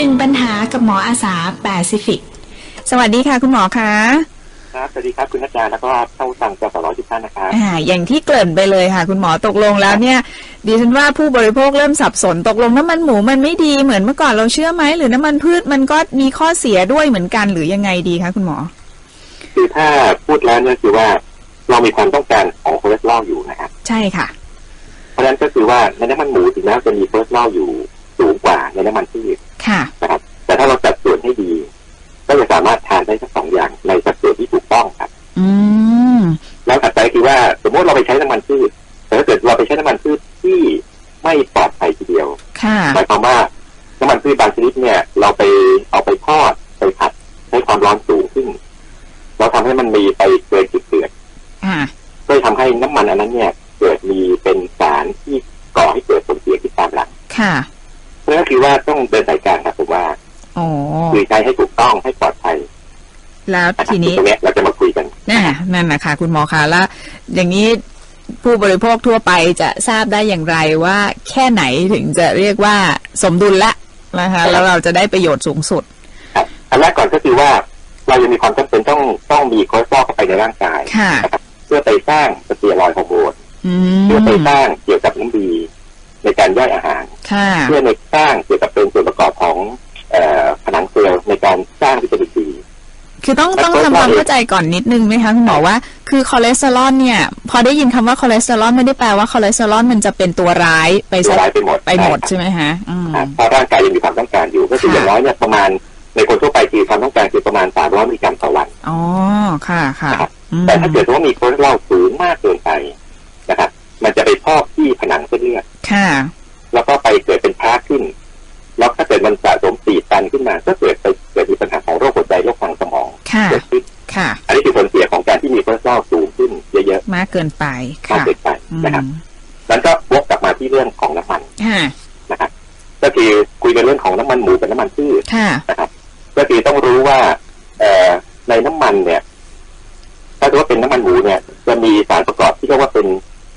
หนึ่งปัญหากับหมออาสาแปซิฟิก สวัสดีค่ะคุณหมอคะครับ สวัสดีครับคุณอาจารย์แล้วก็เข้าฟังจสรทุกท่านนะครับอ่าอย่างที่เกริ่นไปเลยค่ะ คุณหมอตกลงแล้วเนี่ยดิฉันว่าผู้บริโภคเริ่มสับสนตกลงน้ำมันหมูมันไม่ดีเหมือนเมื่อก่อนเราเชื่อไหมหรือน้ำมันพืชมันก็มีข้อเสียด้วยเหมือนกันหรือยังไงดีคะคุณหมอ คือถ้าพูดแล้วเนี่ยคือว่าเรามีความต้องการของคอเลสเตอรอลอยู่นะครับใช่ค่ะ เพราะฉะนั้นก็คือว่าในน้ำมันหมูถึงแม้จะมีคอเลสเตอรอลอยู่สูงกว่าในน้ำมันพืช ค่ะนะครับแต่ถ้าเราจัดส่วนให้ดี ก็จะสามารถทานได้ทั้งสองอย่างในสัดส่วนที่ถูกต้องครับ อืมแล้วถัดไปคือว่าสมมติเราไปใช้น้ำมันพืชแต่ถ้าเกิดเราไปใช้น้ำมันพืชที่ไม่ปลอดภัยทีเดียวค่ะหมายความว่าน้ำมันพืชบางชนิดเนี่ย เราไปเอาไปทอดไปผัดใช้ความร้อนสูงขึ้นเราทำให้มันมีไปเกินจุดเดือดค่ะก็เลยทำให้น้ำมันอันนั้นเนี่ย เกิดมีเป็นสารที่ก่อให้เกิดผลเสียที่ตามหลังค่ะ เพราะฉะนั้นคือว่าต้องเดินสายกลางครับผมว่าโอ้คือใช้ให้ถูกต้องให้ปลอดภัย แล้วนะครับทีนี้ตรงเนี้ยเราจะมาคุยกันน่ะนั่นนะคะคุณหมอคะแล้วอย่างนี้ผู้บริโภคทั่วไปจะทราบได้อย่างไรว่า แค่ไหนถึงจะเรียกว่าสมดุลละนะคะแล้วเราจะได้ประโยชน์สูงสุดครับอันแรกก่อนก็คือว่าเรายังมีความจำเป็นต้องต้องมีคอเลสเตอรอลเข้าไปในร่างกายค่ะนะครับเพื่อไปสร้างสเตียรอยด์ฮอร์โมนอืเพื่อไปมสร้างเกี่ยวกับน้ำดีในการย่อยอาหารค่ะ เพื่อในสร้างเกี่ยวกับเป็นส่วนประกอบของเอ่อผนังเซลล์ในการสร้างวิตามินซีคือต้องแล้วต้องก็ทำความว่าเข้าใจก่อนนิดนึงไหมคะคุณหมอว่าคือคอเลสเตอรอลเนี่ย พอได้ยินคำว่าคอเลสเตอรอลไม่ได้แปลว่าคอเลสเตอรอลมันจะเป็นตัวร้ายไปตัวซะร้ายไปหมดไปหมดใช่ใช่ไหมฮะอืมครับเพราะร่างกายยังมีความต้องการอยู่ก็คือค่ะอย่างน้อยเนี่ยประมาณในคนทั่วไปคือความต้องการคือประมาณ300มิลลิกรัมต่อวันอ๋อค่ะค่ะนะครับอืมแต่ถ้าเกิดว่ามีคอเลสเตอรอลสูงมากเกินไปนะครับมันจะไปพอกที่ผนังเส้นเลือดค่ะแล้ว ก็ไปเกิดเป็นพาขึ้น แล้วถ้าเกิดมันสะสมตีบตันขึ้นมา ก็เกิดไปเกิดมีปัญหาของโรคหัวใจโรคทางสมองค่ะเกิดขึ้นค่ะอันนี้คือผลเสียของการที่มีคอเลสเตอรอลสูงขึ้นเยอะมากเกินไปๆมากค่ะเกินไปอืมนะครับแล้วก็วกกลับมาที่เรื่องของน้ำมันค่ะนะครับก็คือคุยกันเรื่องของน้ำมันหมูกับน้ำมันพืชค่ะนะครับก็คือต้องรู้ว่า เอ่อในน้ำมันเนี่ยถ้าถือว่าเป็นน้ำมันหมูเนี่ย จะมีสารประกอบที่เรียกว่าเป็น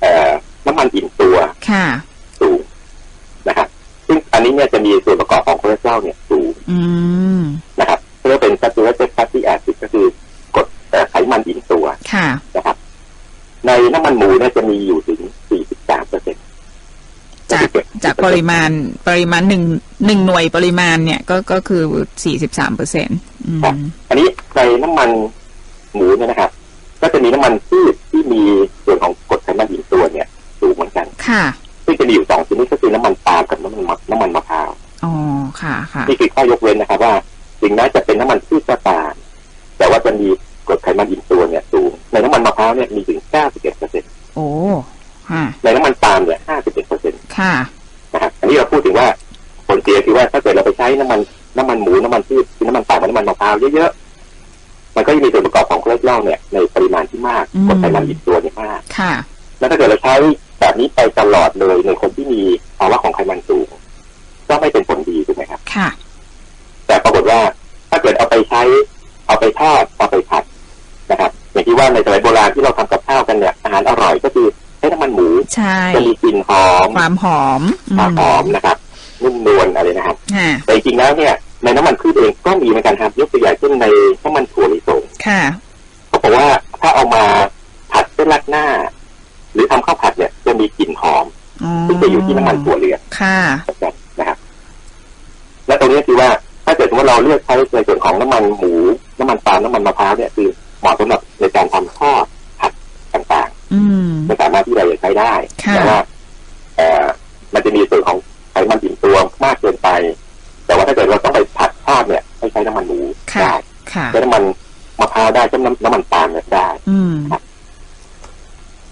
เอ่อน้ำมันอิ่มตัว ค่ะ สูงนะครับ ซึ่งอันนี้เนี่ยจะมีส่วนประกอบของคอเลสเตอรอลเนี่ยสูงอืมนะครับเรียกว่าเป็น saturated fatty acid ก็คือกรดเอ่อไขมันอิ่มตัวค่ะนะครับ ในน้ำมันหมูเนี่ยจะมีอยู่ถึง 43เปอร์เซ็นต์จากจากปริมาณปริมาณหนึ่งหนึ่งหน่วยปริมาณเนี่ยก็ก็คือสี่สิบสามเปอร์เซ็นต์อืมอันนี้ในน้ำมันหมูเนี่ยนะครับ ก็จะมีน้ำมันพืชที่มีส่วนของกรดไขมันอิ่มตัวเนี่ยสูงเหมือนกันค่ะ ซึ่งจะมีอยู่สองชนิดก็คือน้ำมันปาล์มกับน้ำมันมะน้ำมันมะพร้าวอ๋อค่ะค่ะนี่คือข้อยกเว้นนะครับว่าถึงแม้จะเป็นน้ำมันพืชก็ตามแต่ว่าจะมีกรดไขมันอิ่มตัวเนี่ยสูงในน้ำมันมะพร้าวเนี่ยมีถึง91เปอร์เซ็นต์โอ้ค่ะในน้ำมันปาล์มเนี่ย51เปอร์เซ็นต์ค่ะนะครับอันนี้เราพูดถึงว่าผลเสียคือว่าถ้าเกิดเราไปใช้น้ำมันน้ำมันหมูน้ำมันพืชคือน้ำมันปาล์มกับน้ำมันมะพร้าวเยอะๆมันก็จะมีส่วนประกอบของคอเลสเตอรอลเนี่ยในปริมาณที่มากอืมกรดไขมันอิ่มตัวเนี่ยมากค่ะแล้วถ้าเกิดเราใช้ แบบนี้ไปตลอดเลยในคนที่มีภาวะของไขมันสูง ก็ไม่เป็นผลดีถูกไหมครับ ค่ะ แต่ปรากฏว่าถ้าเกิดเอาไปใช้ เอาไปทอดเอาไปผัดนะครับอย่างที่ว่าในสมัยโบราณที่เราทำกับข้าวกันเนี่ยอาหารอร่อยก็คือใช้น้ำมันหมูใช่จะมีกลิ่นหอมความหอมความหอมนะครับนุ่มนวลอะไรนะครับค่ะแต่จริงๆแล้วเนี่ย ในน้ำมันพืชเองก็มีเหมือนกันครับยกตัวอย่างเช่นในน้ำมันถั่วลิสงค่ะเขาบอกว่าถ้าเอามาผัดเส้นราดหน้า หรือทำข้าวผัดเนี่ยจะมีกลิ่น หอมอ๋อซึ่งจะอยู่ที่น้ำมันถั่วเหลืองค่ะนะครับและตรงนี้คือว่า ถ้าเกิดสมมติเราเลือกใช้ในส่วนของน้ำมันหมูน้ำมันปาล์มน้ำมันมะพร้าวเนี่ยคือเหมาะสำหรับในการทำทอดผัดต่างอืมๆมันสามารถที่เราจะใช้ได้ค่ะแต่ว่าเอ่อมันจะมีส่วนของไขมันอิ่มตัวมากเกินไป แต่ว่าถ้าเกิดเราต้องไปผัดทอดเนี่ยให้ใช้น้ำมันหมูค่ะได้ค่ะใช้น้ำมันมะพร้าวได้ใช้น้ำน้ำมันปาล์มเนี่ยได้อืม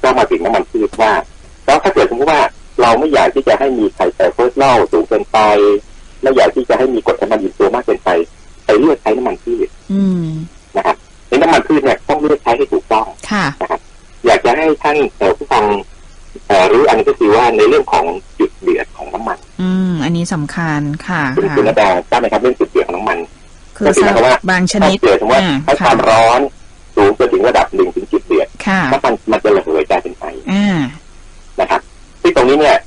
ก็มาถึงน้ำมันพืชว่า แล้วถ้าเกิดสมมติว่า เราไม่อยากที่จะให้มีไข่แต่คอเลสเตอรอลสูงเกินไปไม่อยากที่จะให้มีกรดไขมันอิ่มตัวมากเกินไปไปเลือกใช้น้ำมันพืชอืมนะครับในน้ำมันพืชเนี่ยต้องเลือกใช้ให้ถูกต้องค่ะอยากจะให้ท่านเอ่อผู้ฟังเอ่อรู้อันนี้ก็คือว่าในเรื่องของจุดเดือดของน้ำมัน อืม อันนี้สำคัญค่ะคุณค่ะคุณระดาทราบไหมครับเรื่องจุดเดือดของน้ำมันคือก็คือหมายความว่าบางชถ้านิดเกิดสมมติว่าอ่าใช้คค่ะวามร้อนสูงจนถึงระดับหนึ่งถึงจุดเดือดค่ะน้ำมันมันจะระเหยกลายเป็นไฟ อ่า นะครับที่งตรงนี้เนี่ย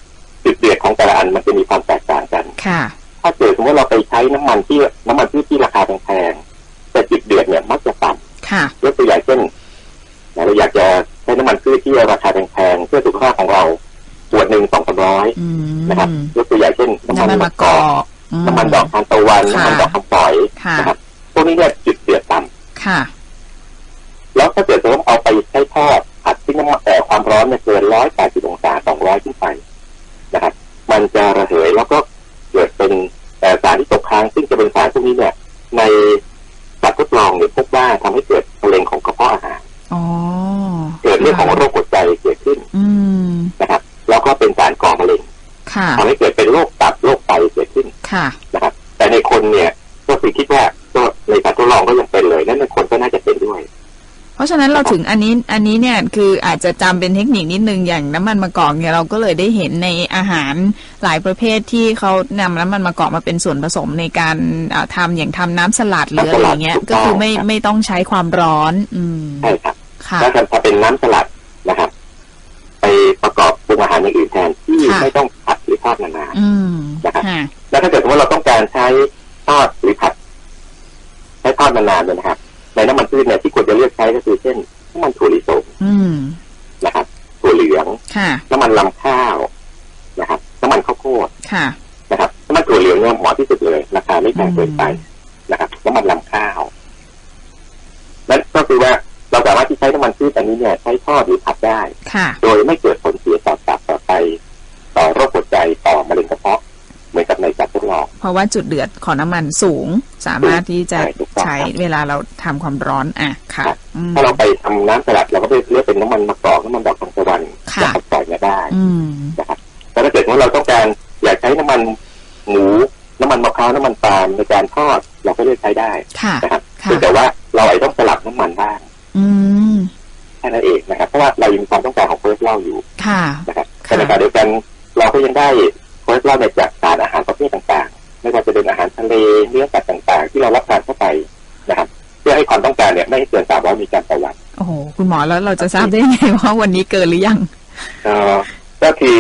จุดเดือดของแต่ละอันมันจะมีความแตกต่างกันค่ะถ้าเกิดสมมติเราไปใช้น้ำมันที่น้ำมันพืชที่ราคาแพงๆแต่จุดเดือดเนี่ยมักจะต่ำค่ะยกตัวอย่างเช่นเราอยากจะใช้น้ำมันพืชที่ราคาแพงๆเพื่อสุขภาพของเราขวดหนึ่งสองสามร้อยอืมนะครับยกตัวอย่างเช่นน้ำน้ำมัมันนมะมะกกออกกอืมน้ำมันดอกทานตะวันค่ะน้ำมันดอกคำฝอยค่ะนะครับพวกนี้เนี่ยจุดเดือดต่ำค่ะแล้วถ้าเกิดเราเอาไปใช้ทอด ผัดที่น้ำมันแต่ความร้อนเนี่ยเกินร้อยแปดสิบองศาสองร้อยขึ้นไปนะครับ มันจะระเหยแล้วก็เกิดเป็นเอ่อสารที่ตกค้าง ซึ่งจะเป็นสารพวกนี้เนี่ยในสัตว์ทดลองเนี่ยพบว่าทำให้เกิดมะเร็งของกระเพาะอาหารอ๋อเกิดเรื่องของโรคหัวใจเกิดขึ้นอืมนะครับ แล้วก็เป็นสารก่อมะเร็งค่ะทำให้เกิดเป็นโรคตับโรคไตเกิดขึ้น ฉะนั้นเราถึงอันนี้อันนี้เนี่ยคืออาจจะจำเป็นเทคนิคนิดนึงอย่างน้ำมันมะกอกเนี่ยเราก็เลยได้เห็นในอาหารหลายประเภทที่เขานำน้ำมันมะกอกมาเป็นส่วนผสมในการอ่าทำอย่างทำน้ำสลัดหรืออะไรอย่างเงี้ยถูกต้องก็คือไม่ไม่ต้องใช้ความร้อน อืมใช่ครับค่ะถ้าถ้าเป็นน้ำสลัดนะครับไปประกอบปรุงอาหารอย่างอื่นแทนที่ค่ะไม่ต้องผัดหรือทอดนานอืมนะครับค่ะๆแล้วถ้าเกิดว่าเราต้องการใช้ทอดหรือผัดใช้ทอดนานๆเนี่ยนะครับในน้ำมัน พืชเนี่ยที่ควรจะเลือกใช้ก็คือเช่นน้ำมันถั่วลิสงอืมนะครับถั่วเหลืองค่ะน้ำมันลำข้าวนะครับน้ำมันข้าวโพดค่ะนะครับน้ำมันถั่วเหลืองเนี่ยเหมาะที่สุดเลยราคาไม่แพงเกินไปนะครับน้ำมันลำข้าวนั่นก็คือว่าเราสามารถที่ใช้น้ำมันพืชอันนี้เนี่ยใช้ทอดหรือผัดได้ค่ะโดยไม่เกิดผลเสียต่อตับต่อไตต่อโรคหัวใจต่อมะเร็งกระเพาะเหมือนกับในสัตว์ทดลองเพราะว่าจุดเดือดของน้ำมันสูง สามารถที่จะ ใช่ถูกต้องใช้ครับเวลาเราทำความร้อนอะค่ะครับอืมถ้าเราไปทำน้ำสลัดเราก็ไปเลือกเป็นน้ำมันมะกอกน้ำมันดอกทานตะวันค่ะจะปล่อยมาได้อืมนะครับแต่ถ้าเกิดว่าเราต้องการอยากใช้น้ำมันหมูน้ำมันมะพร้าวน้ำมันปาล์มในการทอดเราก็เลือกใช้ได้ค่ะนะครับค่ะเพียงแต่ว่าเราอาจจะต้องสลับน้ำมันบ้างอืมแค่นั้นเองนะครับ เพราะว่าเรายังมีความต้องการของโคเลสเตอรอลอยู่ค่ะนะครับค่ะแต่ในขณะเดียวกันเราก็ยังได้โคเลสเตอรอลเนี่ยจากสารอาหารประเภทต่างๆ ไม่ว่าจะเป็นอาหารทะเลเนื้อสัตว์ต่างๆ ที่เรารับทานเข้าไปนะครับ เพื่อให้ความต้องการเนี่ยไม่ให้เกิน300มิลลิกรัมต่อวันโอ้โหคุณหมอแล้วเราจะทราบได้ไงว่าวันนี้เกินหรือยังเอ่อก็คือ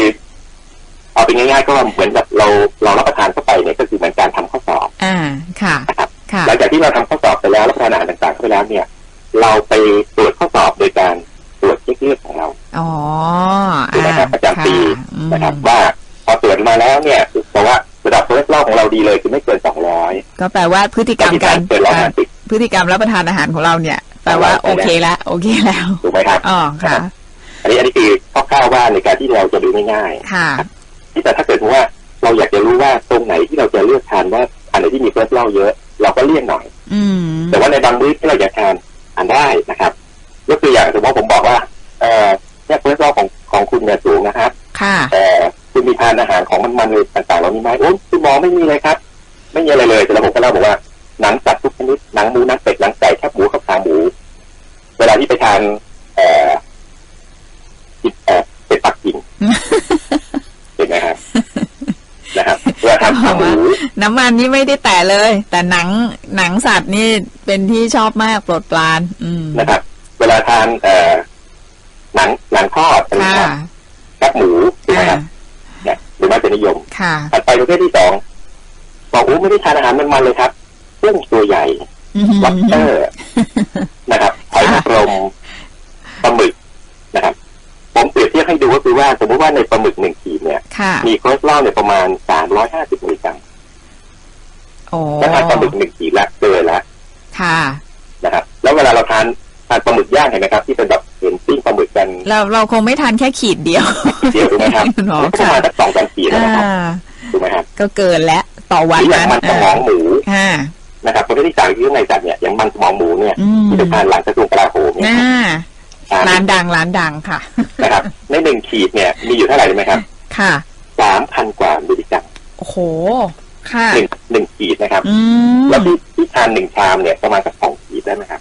เอาเป็นง่ายๆก็เหมือนกับเราเรารับประทานเข้าไปเนี่ยก็คือเหมือนการทำข้อสอบ อ่าค่ะนะครับค่ะหลังจากที่เราทำข้อสอบไปแล้วรับประทานอาหารต่างๆเข้าไปแล้วเนี่ย เราไปตรวจข้อสอบโดยการตรวจเช็คเลือดของเราอ๋อถูกไหมครับประจำปีค่ะอืมนะครับว่าพอตรวจมาแล้วเนี่ยบอกว่า ระดับคอเลสเตอรอลของเราดีเลยคือไม่เกิน200ก็แปลว่าพฤติกรรมการเกินร้อยห้าสิบพฤติกรรมรับประทานอาหารของเราเนี่ยแปลว่าใช่แล้วโอเคแล้วโอเคแล้วถูกไหมครับอ๋อค่ะ อันนี้อันนี้คือคร่าวๆว่าในการที่เราจะดูง่ายค่ะๆที่แต่ถ้าเกิดว่าเราอยากจะรู้ว่าตรงไหนที่เราจะเลือกทานว่าอันไหนที่มีคอเลสเตอรอลเยอะ เราก็เลี่ยงหน่อย อืมแต่ว่าในบางมื้อที่เราอยากทานทานได้นะครับยกตัวอย่างสมมติว่าผมบอกว่า เอ่อเนี่ยคอเลสเตอรอลของของคุณเนี่ยสูงนะครับค่ะแต่ คุณมีทานอาหารของมันๆเลยต่างๆเหล่านี้ไหมโอ้คุณหมอไม่มีเลยครับ ไม่มีอะไรเลยแต่ระบบก็เล่าบอกว่าหนังสัตว์ทุกชนิดหนังหมูหนังเป็ดหนังไก่แคบหมูข้าวขาหมู เวลาที่ไปทานเอ่อกินเอ่อเป็ดปักกิ่งเห็นไหมครับนะครับเวลาทานขาหมูน้ำมันนี่ไม่ได้แตะเลย แต่หนังหนังสัตว์นี่เป็นที่ชอบมากโปรดปราน อืมนะครับ เวลาทานเอ่อหนังหนังทอดอะไรค่ะครับแคบหมูถูกไหมคอ่ารับ เนี่ยหรือว่าจะนิยมค่ะถัดไปประเภทที่สองบอกโอ้ไม่ได้ทานอาหารมันๆเลยครับกุ้งตัวใหญ่ล็อบสเตอร์นะครับหอยนางรมปลาหมึกนะครับ ผมเปรียบเทียบให้ดูก็คือว่า สมมติว่าในปลาหมึกหนึ่งขีดเนี่ยค่ะมีคอเลสเตอรอลเนี่ยประมาณสามร้อยห้าสิบมิลลิกรัมโอ้ถ้าทานปลาหมึกหนึ่งขีดละเกินละค่ะนะครับ แล้วเวลาเราทานทานปลาหมึกย่างเห็นไหมครับ ที่เป็นแบบ เห็นปิ้งปลาหมึกกัน เราเราคงไม่ทานแค่ขีดเดียวเดียวถูกไหมครับคุณหมอก็ประค่ะมาณสักสองสามขีดแล้วอ่านะครับถูกไหมครับก็เกินแล้วต่อหวันรืออย่างนั้นมันสมองหมูค่ะนะครับประเภทที่สามคือในสัตว์เนี่ยอย่างมันสมองหมูเนี่ยอืมที่จะทานหลังกระทรวงกลาโหมเนี่ยน่าทานร้านดังร้านดังค่ะนะครับในหนึ่งขีดเนี่ยมีอยู่เท่าไหร่รู้ไหมครับ ค่ะสามพันกว่ามิลลิกรัมโอ้โหค่ะหนึ่งหนึ่งขีดนะครับอืมแล้วที่ที่ทานหนึ่งชามเนี่ยประมาณสักสองขีดได้ไหมครับ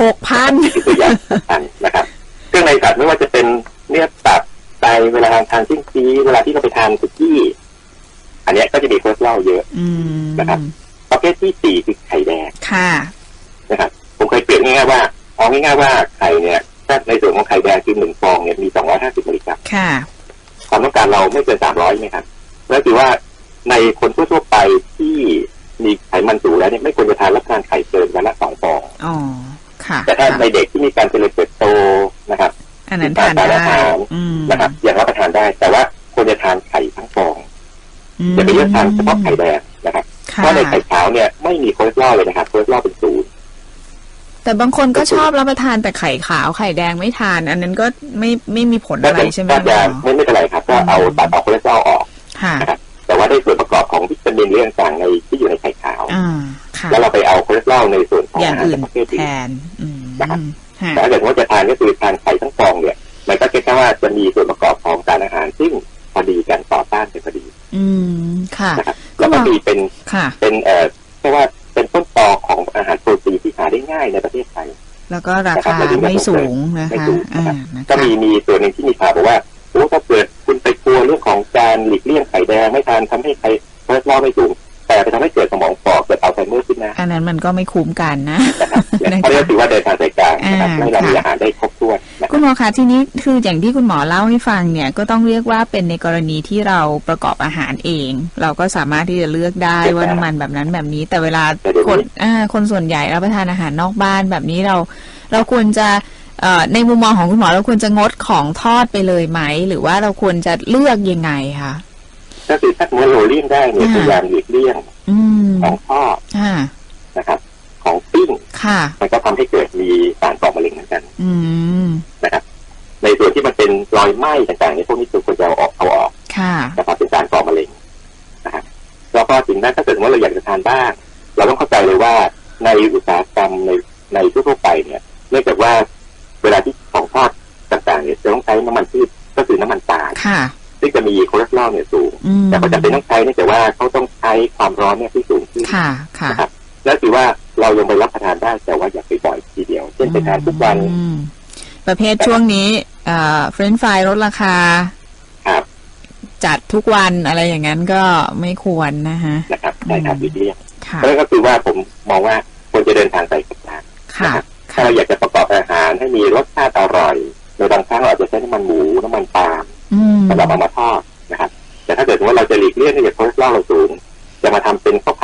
หกพันนี่คือตัวอย่างอันนะครับเครื่องในสัตว์ไม่ว่าจะเป็นเนื้อตับไตเวลาทานทานชิ้นซีเวลาที่เราไปทานสุกี้ อันเนี้ยก็จะมีคอเลสเตอรอลเยอะอืมนะครับประเภทที่สี่คือไข่แดงค่ะนะครับผมเคยเปรียบง่ายๆว่าเอาง่ายๆว่าไข่เนี่ยถ้าในส่วนของไข่แดงคือหนึ่งฟองเนี่ยมีสองร้อยห้าสิบมิลลิกรัมค่ะความต้องการเราไม่เกินสามร้อยไหมครับนั่นคือว่าในคนทั่วๆไปที่มีไขมันสูงแล้วเนี่ยไม่ควรจะทานรับ ถ้าในเด็กที่มีการเจริญเติบโตนะครับอันนั้นทานได้อืมนะครับยังรับประทานได้ แต่ว่าควรจะทานไข่ทั้งฟองอย่าไปเลือกทานเฉพาะไข่แดงนะครับค่ะเพราะในไข่ขาวเนี่ยไม่มีคอเลสเตอรอลเลยนะครับคอเลสเตอรอลเป็นศูนย์แต่บางคนก็ชอบรับประทานแต่ไข่ขาวไข่แดงไม่ทาน อันนั้นก็ไม่ไม่มีผลอะไรใช่ไหมก็จะคุณหมอไม่ไม่เป็นไรครับก็เอาตัดเอาคอเลสเตอรอลออกค่ะนะครับแต่ว่าได้ส่วนประกอบของวิตามินเรื่องต่างๆในที่อยู่ในไข่ขาวอ่าค่ะแล้วเราไปเอาคอเลสเตอรอลในส่วนของอย่างอาหารอื่นประเภทแทอื่นนอืมนะครับค่ะแต่ ถ้าเกิดว่าจะทานก็คือทานไข่ทั้งฟองเนี่ย มันก็แค่ว่าจะมีส่วนประกอบของสารอาหารซึ่งพอดีกันต่อต้านกันพอดี อืมค่ะนะครับก็แล้วก็ว่ามีเป็นค่ะเป็นเอ่อแค่ว่าเป็นต้นตอของอาหารโปรตีนที่หาได้ง่ายในประเทศไทยแล้วก็ราคาไม่สูงนะไม่คะสูงอ่านะครับนะก็คะมีมีตัวหนึ่งที่มีข่าวบอกว่าโอ้ถ้าเกิดคุณไปกลัวเรื่องของการหลีกเลี่ยงไข่แดงไม่ทานทำให้ไข่คอเลสเตอรอลไม่สูง แต่ไปทำให้เกิดสมองฝ่อเกิดอัลไซเมอร์ขึ้นนะอันนั้นมันก็ไม่คุ้มกันนะนะครับนะคะเพราะฉะนั้นถือว่าเดินทางสายกลาง นะครับอ่าให้เรามีค่ะอาหารได้ครบถ้วนนะคคุรับณหมอคะทีนี้คืออย่างที่คุณหมอเล่าให้ฟังเนี่ยก็ต้องเรียกว่าเป็นในกรณีที่เราประกอบอาหารเอง เราก็สามารถที่จะเลือกได้ว่าน้ำมันแบบนั้นแบบนี้ แต่เวลาคนอ่าคนส่วนใหญ่รับประทานอาหารนอกบ้านแบบนี้เรา เราควรจะเอ่อในมุมมองของคุณหมอเราควรจะงดของทอดไปเลยไหม หรือว่าเราควรจะเลือกยังไงคะก็คือถ้าเมื่อเราเลี่ยงได้เนี่ยอ่าพยายามหลีกเลี่ยงอืมของทอดอ่านะครับ ของปิ้งค่ะมันก็ทำให้เกิดมีสารก่อมะเร็งเหมือนกันอืมนะครับ ในส่วนที่มันเป็นรอยไหม้ต่างๆในพวกนี้คือควรจะเอาออกเอาออกค่ะนะครับเป็นสารก่อมะเร็งนะครับแล้วก็ถึงนั้นถ้าเกิดว่าเราอยากจะทานบ้างเราต้องเข้าใจเลยว่าในอุตสาหกรรมในในทั่วๆไปเนี่ยเนื่องจากว่าเวลาที่ของทอดต่างๆเนี่ยจะต้องใช้น้ำมันพืชก็คือน้ำมันปาล์มค่ะซึ่งจะมีคอเลสเตอรอลเนี่ยสูงอืมแต่ก็จำเป็นต้องใช้เนื่องจากว่าเขาต้องใช้ความร้อนเนี่ยที่สูงขึ้นค่ะค่ะนะครับแล้วคือว่า เรายังไปรับประทานได้แต่ว่าอย่าไปบ่อยทีเดียว เช่นไปทานทุกวันอืมประเภทช่วงนี้เอ่อเฟรนฟรายลดราคาครับจัดทุกวันอะไรอย่างนั้นก็ไม่ควรนะฮะนะครับใช่ครับหลีกเลี่ยงค่ะเพราะฉะนั้นก็คือว่าผมมองว่าควรจะเดินทางไปกับทางค่ะถ้าเราอยากจะประกอบอาหารให้มีรสชาติอร่อยโดยบางครั้งเราอาจจะใช้น้ำมันหมูน้ำมันปาล์มอืมสำหรับเอามาทอดนะครับ แต่ถ้าเกิดว่าเราจะหลีกเลี่ยงที่จะคอเลสเตอรอลเราสูง จะมาทำเป็นข้าว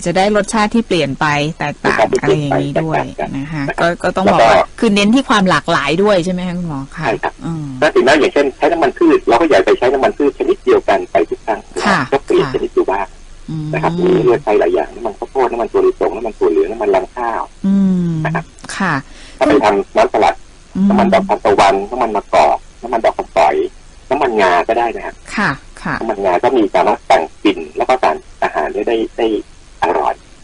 อจะได้รสชาติที่เปลี่ยนไปแตกต่างรสชาติที่อะไรอย่างนี้ด้วยเปลี่ยนไปแตกต่างกันนะคะนะครับก็ก็ต้องแล้วบอกก็ว่าคือเน้นที่ความหลากหลายด้วยใช่ไหมคะคุณหมอคะใช่ครับอืมถ้าถึงแม้อย่างเช่นใช้น้ำมันพืชเราก็อย่าไปใช้น้ำมันพืชชนิดเดียวกันไปทุกครั้งค่ะก็เปลี่ยนค่ะชนิดดูบ้างอืมนะครับมีเลือกใช้หลายอย่างน้ำมันข้าวโพดน้ำมันถั่วลิสงน้ำมันถั่วเหลืองน้ำมันลำข้าวอืมนะครับค่ะถ้าไปทำน้ำสลัดอืน้ำมันดอกทานตะวันน้ำมันมะกอกน้ำมันดอกคำปล่อยน้ำมันงาก็ได้นะครับค่ะ ค่ะน้ำมันงาก็มีสามารถแต่งกลิ่นแล้วก็สารอาหารได้ได้ได้อร่อย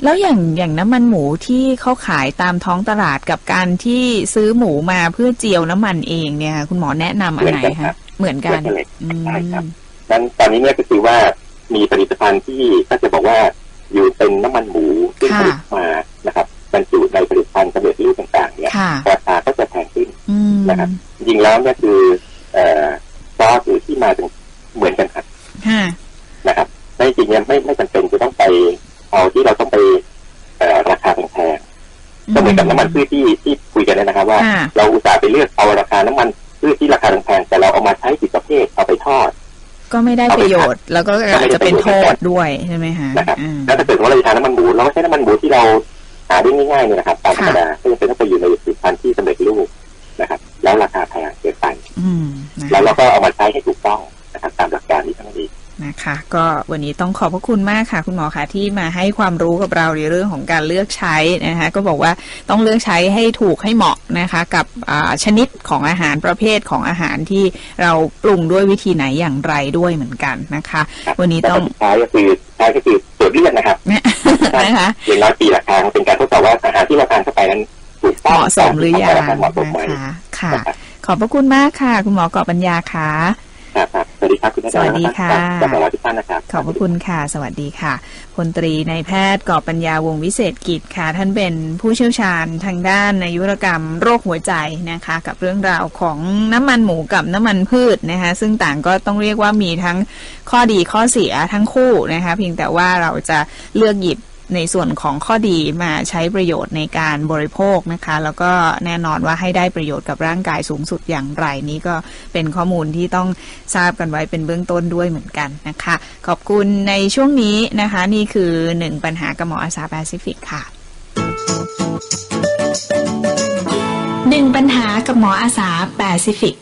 แล้วอย่างอย่างน้ำมันหมูที่เขาขายตามท้องตลาดกับการที่ซื้อหมูมาเพื่อเจียวน้ำมันเองเนี่ยคุณหมอแนะนำอันไหนเหมือนกันครัคะบเหมือนกันเหมือนกันเลยอืมใช่ครับนั้นตอนนี้เนี่ยก็คือว่ามีผลิตภัณฑ์ที่ก็จะบอกว่าอยู่เป็นน้ำมันหมูซึ่งผลิตมานะครับบรรจุในผลิตภัณฑ์สำเร็จรูปต่างๆเนี่ยค่ะราคาก็จะแพงขึ้นอืมนะครับจริงๆแล้วเนี่ยคือเอ่อซอสหรือที่มาถึงเหมือนกันครับค่ะนะครับในจริงๆเนี่ยาราคาน้ำมันพืชที่ราคาแพงๆแต่เราเอามาใช้ผิดประเภทเอาไปทอด ก็ไม่ได้ประโยชน์ แล้วก็อาจจะเป็นโทษด้วยใช่ไหมคะนะครับอ่าแล้วถ้าเกิดว่าเราจะทานน้ำมันหมูเราก็ใช้น้ำมันหมูที่เราหาได้ง่ายๆเนี่ยนะครับตามธรรมดาก็จะเป็นต้องไปอยู่ในผลิตภัณฑ์ที่สำเร็จรูปนะครับ แล้วราคาแพงเกินไปอืมนะแล้วเราก็เอามาใช้ให้ถูกต้องนะครับตามหลักการนี้ทั้งนั้ นเองนะคะก็วันนี้ต้องขอบพระคุณมากค่ะ คุณหมอคะที่มาให้ความรู้กับเราในเรื่องของการเลือกใช้นะคะก็บอกว่าต้องเลือกใช้ให้ถูกให้เหมาะนะคะกับอ่าชนิดของอาหารประเภทของอาหารที่เราปรุงด้วยวิธีไหนอย่างไรด้วยเหมือนกันนะคะครับวันนี้แล้วต้ก็องสุดท้ายก็คือท้ายก็คือตรวจเลือดนะครับนะคะอย่างน้อยปีละครั้งเป็นการทดสอบว่าอาหารที่เราทานเข้าไปนั้นถูกต้องเหมาะสมหรือยังตามเหมาะสมไหมนะคะค่ะ ขอบพระคุณมากค่ะ คุณหมอกอบปัญญาค่ะ ครับครับสวัสดีครับคุณอาจารย์สวัสดีค่ะกับเราทุกท่านนะครับ ขอบพระคุณค่ะ สวัสดีค่ะ พลตรีในายแพทย์กอบปัญญาวงศ์วิเศษกิจค่ะ ท่านเป็นผู้เชี่ยวชาญทางด้านอายุรกรรมโรคหัวใจนะคะ กับเรื่องราวของน้ำมันหมูกับน้ำมันพืชนะคะ ซึ่งต่างก็ต้องเรียกว่ามีทั้งข้อดีข้อเสียทั้งคู่นะคะ เพียงแต่ว่าเราจะเลือกหยิบ ในส่วนของข้อดีมาใช้ประโยชน์ในการบริโภคนะคะ แล้วก็แน่นอนว่าให้ได้ประโยชน์กับร่างกายสูงสุดอย่างไรนี้ก็เป็นข้อมูลที่ต้องทราบกันไว้เป็นเบื้องต้นด้วยเหมือนกันนะคะ ขอบคุณในช่วงนี้นะคะ นี่คือหนึ่งปัญหากับหมออาสาแปซิฟิกค่ะหนึ่งปัญหากับหมออาสาแปซิฟิก